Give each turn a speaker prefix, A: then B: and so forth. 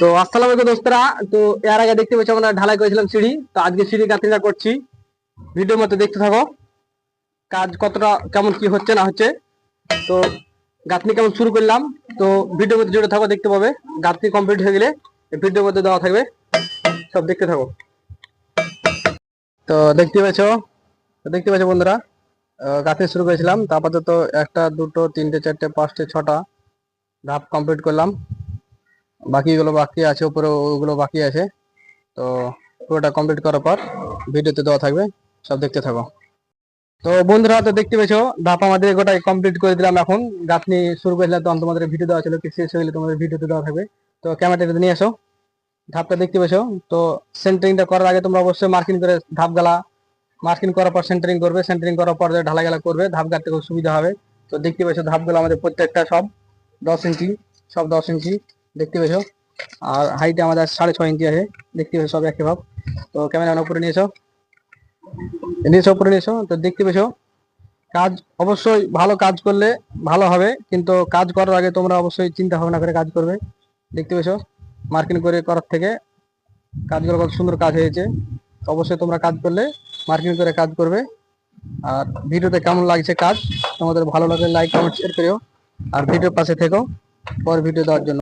A: তো আসসালামু আলাইকুম দোস্তরা। তো এর আগে দেখতে পাচ্ছি আমরা ঢালাই করেছিলাম সিঁড়ি। তো আজকে সিঁড়ি গাঁথনিটা করছি। ভিডিওর মধ্যে দেখতে থাকো। কাজ কতটা, কেমন কি হচ্ছে না হচ্ছে। তো গাঁথনি কেমন শুরু করলাম। তো ভিডিওর মধ্যে জুড়ে থাকো, দেখতে পাবে। গাঁথনি কমপ্লিট হয়ে গেলে ভিডিওর মধ্যে দেওয়া থাকবে। সব দেখতে থাকো। তো দেখতে পেয়েছ দেখতে পেয়েছ বন্ধুরা গাঁথনি শুরু করেছিলাম। তারপর তো একটা, দুটো, তিনটে, চারটে, পাঁচটে, ছটা ধাপ কমপ্লিট করলাম। বাকিগুলো বাকি আছে, উপরে ওগুলো বাকি আছে। তো পুরোটা কমপ্লিট করার পর ভিডিওতে দেওয়া থাকবে, সব দেখতে থাকো। তো বন্ধুরা, তো দেখতে পেয়েছ, ধাপ আমাদের গোটাই কমপ্লিট করে দিলাম এখন। গাঁথনি শুরু করেছিলাম তখন তোমাদের ভিডিও দেওয়া ছিল, কি শেষ হয়ে তোমাদের ভিডিওতে দেওয়া থাকবে। তো ক্যামেরাটা নিয়ে এসো। ধাপটা দেখতে পেয়েছ, তো সেন্টারিংটা করার আগে তোমরা অবশ্যই মার্কিং করে ধাপ গালা। মার্কিং করার পর সেন্টারিং করবে সেন্টারিং করার পর ঢালাই গালা করবে, ধাপ গাড়তে খুব সুবিধা হবে। তো দেখতে পেয়েছ ধাপগুলো আমাদের প্রত্যেকটা সব দশ ইঞ্চি সব দশ ইঞ্চি দেখতে পেয়েছ? আর হাইটে আমাদের সাড়ে ছয় ইঞ্চি আছে। দেখতে পেয়েছ সব একই ভাব। তো ক্যামেরা উপরে নিয়েছো। নিয়েছো উপরে নিয়েছো। তো দেখতে পেয়েছ, কাজ অবশ্যই ভালো কাজ করলে ভালো হবে। কিন্তু কাজ করার আগে তোমরা অবশ্যই চিন্তা ভাবনা করে কাজ করবে। দেখতে পেয়েছ মার্কিং করে করার থেকে কাজগুলো কত সুন্দর কাজ হয়েছে। অবশ্যই তোমরা কাজ করলে মার্কিং করে কাজ করবে। আর ভিডিওতে কেমন লাগছে কাজ, তোমাদের ভালো লাগলে লাইক কমেন্ট শেয়ার করিও। আর ভিডিওর পাশে থেকো। পর ভিডিও দেওয়ার জন্য।